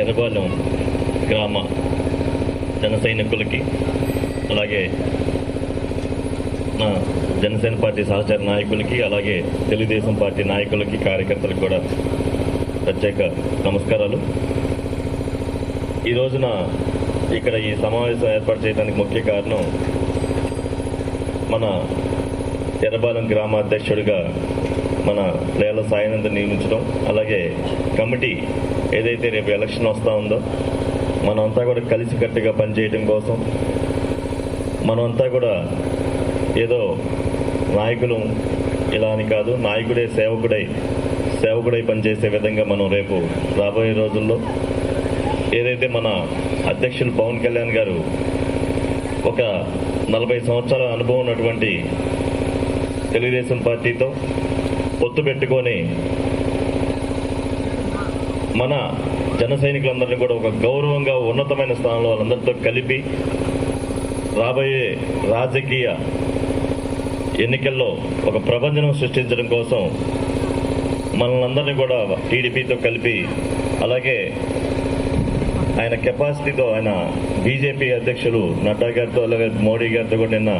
ఎర్రబాలెం గ్రామ జన సైనికులకి అలాగే నా జనసేన పార్టీ సహచర నాయకులకి అలాగే తెలుగుదేశం పార్టీ నాయకులకి కార్యకర్తలకు కూడా ప్రత్యేక నమస్కారాలు. ఈ రోజున ఇక్కడ ఈ సమావేశం ఏర్పాటు చేయడానికి ముఖ్య కారణం మన ఎర్రబాలెం గ్రామ అధ్యక్షుడిగా మన నేల సాయనంత నియమించడం అలాగే కమిటీ ఏదైతే రేపు ఎలక్షన్ వస్తూ ఉందో మనమంతా కూడా కలిసికట్టుగా పనిచేయడం కోసం మనమంతా కూడా ఏదో నాయకులు ఇలా అని కాదు నాయకుడే సేవకుడై సేవకుడై పనిచేసే విధంగా మనం రేపు రాబోయే రోజుల్లో ఏదైతే మన అధ్యక్షులు పవన్ కళ్యాణ్ గారు ఒక నలభై సంవత్సరాల అనుభవం ఉన్నటువంటి తెలుగుదేశం పార్టీతో పొత్తు పెట్టుకొని మన జన సైనికులందరినీ కూడా ఒక గౌరవంగా ఉన్నతమైన స్థానంలో వాళ్ళందరితో కలిపి రాబోయే రాజకీయ ఎన్నికల్లో ఒక ప్రపంచం సృష్టించడం కోసం మనల్ని కూడా టీడీపీతో కలిపి అలాగే ఆయన కెపాసిటీతో ఆయన బీజేపీ అధ్యక్షులు నడ్డా గారితో అలాగే మోడీ గారితో కూడా నిన్న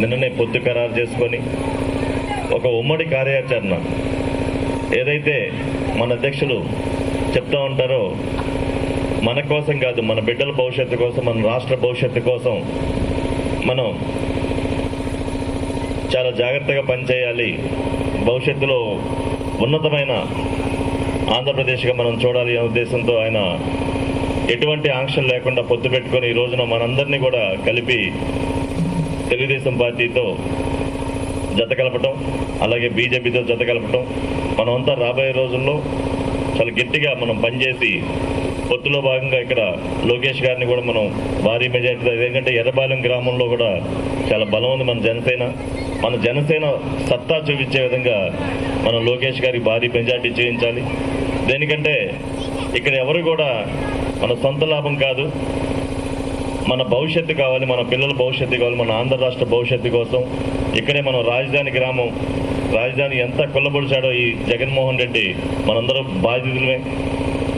నిన్ననే పొత్తు ఖరారు చేసుకొని ఒక ఉమ్మడి కార్యాచరణ. ఏదైతే మన అధ్యక్షులు చెప్తా ఉంటారో మన కోసం కాదు మన బిడ్డల భవిష్యత్తు కోసం మన రాష్ట్ర భవిష్యత్తు కోసం మనం చాలా జాగ్రత్తగా పనిచేయాలి. భవిష్యత్తులో ఉన్నతమైన ఆంధ్రప్రదేశ్గా మనం చూడాలి అనే ఉద్దేశంతో ఆయన ఎటువంటి ఆంక్షలు లేకుండా పొత్తు పెట్టుకొని ఈ రోజున మనందరినీ కూడా కలిపి తెలుగుదేశం పార్టీతో జత కలపటం అలాగే బీజేపీతో జత కలపటం మనమంతా రాబోయే రోజుల్లో చాలా గట్టిగా మనం పనిచేసి పొత్తులో భాగంగా ఇక్కడ లోకేష్ గారిని కూడా మనం భారీ మెజార్టీతో ఎందుకంటే ఎర్రబాలెం గ్రామంలో కూడా చాలా బలం ఉంది మన జనసేన. మన జనసేన సత్తా చూపించే విధంగా మనం లోకేష్ గారికి భారీ మెజార్టీ చూపించాలి. దేనికంటే ఇక్కడ ఎవరు కూడా మన సొంత లాభం కాదు. మన భవిష్యత్తు కావాలి మన పిల్లల భవిష్యత్తు కావాలి మన ఆంధ్ర రాష్ట్ర భవిష్యత్తు కోసం. ఇక్కడే మనం రాజధాని గ్రామం రాజధాని ఎంత కొల్లబొడిచాడో ఈ జగన్మోహన్ రెడ్డి మనందరం బాధితులమే.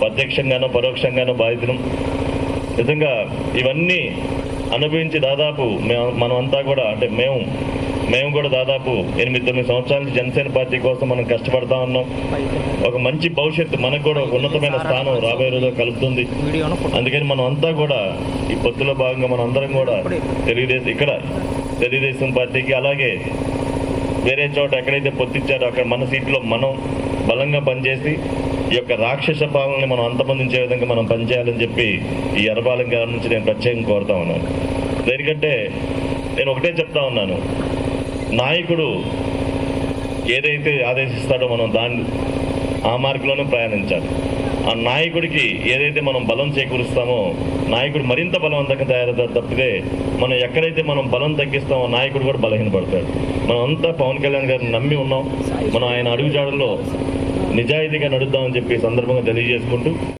ప్రత్యక్షంగానో పరోక్షంగానో బాధితులం. నిజంగా ఇవన్నీ అనుభవించి దాదాపు మేము మనమంతా కూడా అంటే మేము మేము కూడా దాదాపు ఎనిమిది తొమ్మిది సంవత్సరాల నుంచి జనసేన పార్టీ కోసం మనం కష్టపడతా ఉన్నాం. ఒక మంచి భవిష్యత్తు మనకు కూడా ఒక ఉన్నతమైన స్థానం రాబోయే రోజుల్లో కలుగుతుంది అందుకని మనం అంతా కూడా ఈ పొత్తులో భాగంగా మనం అందరం కూడా తెలుగుదేశం ఇక్కడ తెలుగుదేశం పార్టీకి అలాగే వేరే చోట ఎక్కడైతే పొత్తిచ్చారో అక్కడ మన సీట్లో మనం బలంగా పనిచేసి ఈ యొక్క రాక్షస పాలనని మనం అంతమందించే విధంగా మనం పనిచేయాలని చెప్పి ఈ ఎర్రబాలెం గారి నుంచి నేను ప్రత్యేకంగా కోరుతా ఉన్నాను. దేనికంటే నేను ఒకటే చెప్తా ఉన్నాను. నాయకుడు ఏదైతే ఆదేశిస్తాడో మనం దాన్ని ఆ మార్గంలోనే ప్రయాణించాలి. ఆ నాయకుడికి ఏదైతే మనం బలం చేకూరుస్తామో నాయకుడు మరింత బలవంతంగా తయారవుతారు తప్పితే మనం ఎక్కడైతే మనం బలం తగ్గిస్తామో నాయకుడు కూడా బలహీనపడతాడు. మనం అంతా పవన్ కళ్యాణ్ గారిని నమ్మి ఉన్నాం. మనం ఆయన అడుగుజాడల్లో నిజాయితీగా నడుద్దామని చెప్పి సందర్భంగా తెలియజేసుకుంటూ